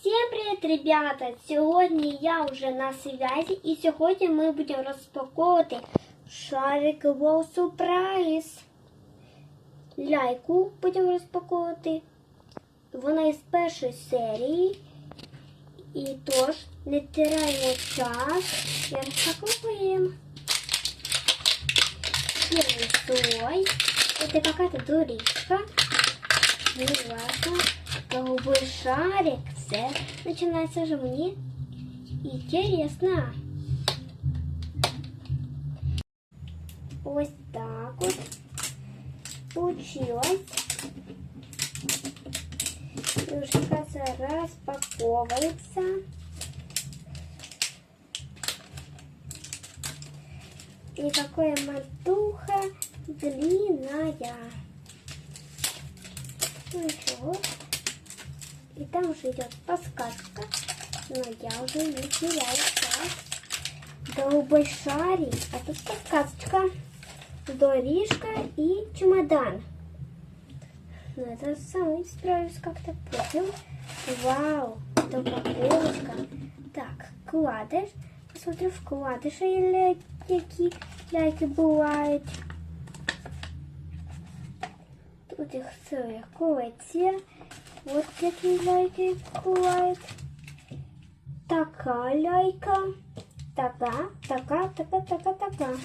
Всім привіт, ребята! Сьогодні я вже на связі і сьогодні ми будемо розпаковувати шарик Wow Surprise. Ляйку будемо розпаковувати. Вона із першої серії. І тож не тираємо час і розпаковуємо. Первый слой. Это какая-то дуричка. Ну ладно. Голубой шарик. все начинается же мне интересно. Вот так вот получилось. И уже, кажется, распаковывается. И какая матуха длинная. Ну ничего. И там уже идет подсказка. Но я уже не теряю час. Голубой шарик. А тут подсказочка. Дорижка и чемодан. Ну это самый справлюсь как-то понял. Вау, это упаковочка. Так, кладеш. Посмотрю вкладиші, ля- які ляйки бувають. Тут їх все колекція. От які ляйки бувають. Така ляйка. Така, така, така, така, така.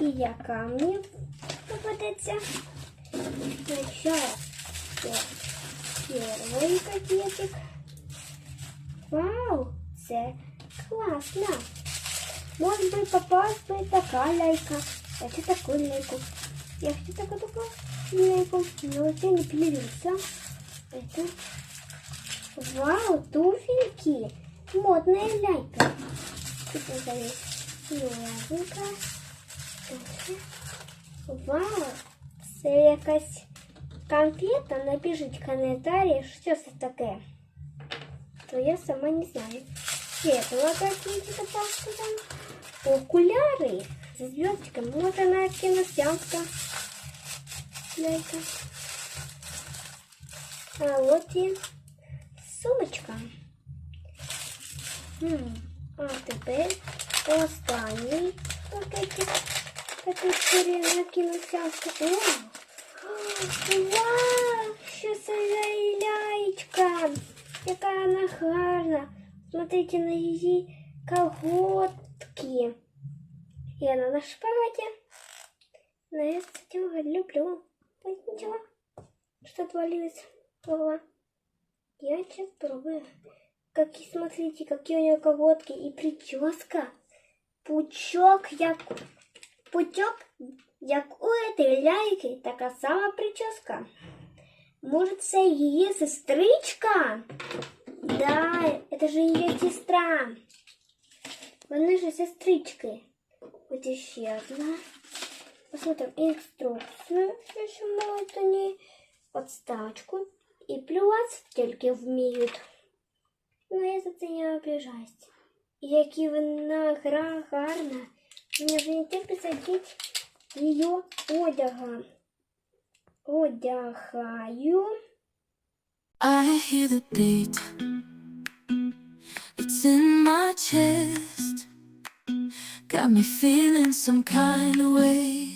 І яка мені попадеться? Сейчас. Первый пакетик. Вау, це класно. Может быть, попалась бы такая ляйка. Я хочу такую ляйку. Я хочу такую такую ляйку. Но я не появился. Это... Вау, туфельки. Модная ляйка. Тут. Дальше. Вау, це якась конфета. Напишіть в комментарии, що це таке. То я сама не знаю. Светлого какие-то пасты там. Окуляры с звездочками. Вот она киносъемка. Ляйка. А вот и сумочка. М, А теперь останній пакетик. Такий історія на киносъемку. О! Вау! Що це за ляйка? Яка вона гарна. Смотрите на ее колготки. И она на шпагате. Но я, кстати, его люблю. Ну, ничего, что отвалилось голова. Я сейчас пробую. Какие, смотрите, какие у нее колготки и прическа. Пучок, як... Пучок, як у этой ляйки, така сама прическа. Может, це її сестричка? Да, это же ее сестра. Вони же сестрички. Вот еще одна. Посмотрим инструкцию, если могут они. Подставочку И плювать тільки вміють. Ну, я за це не обіжаюсь. І які вона гра гарна. Мені вже не терпиться одіть її одяга. Одягаю. I hear the beat. It's in my chest. Got me feeling some kind of way.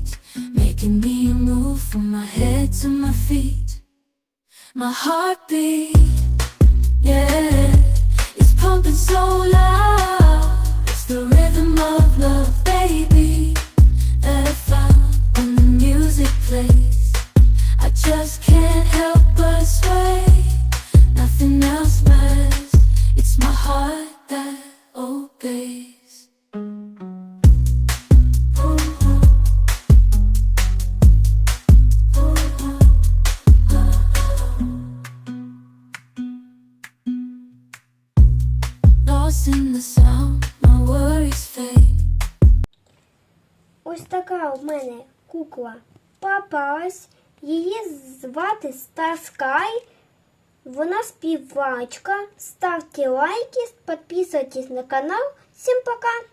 making me move from my head to my feet. My heartbeat, Ось така в мене кукла попалась. Її звати Star Sky. Вона співачка. Ставте лайки, підписуйтесь на канал. Всім пока!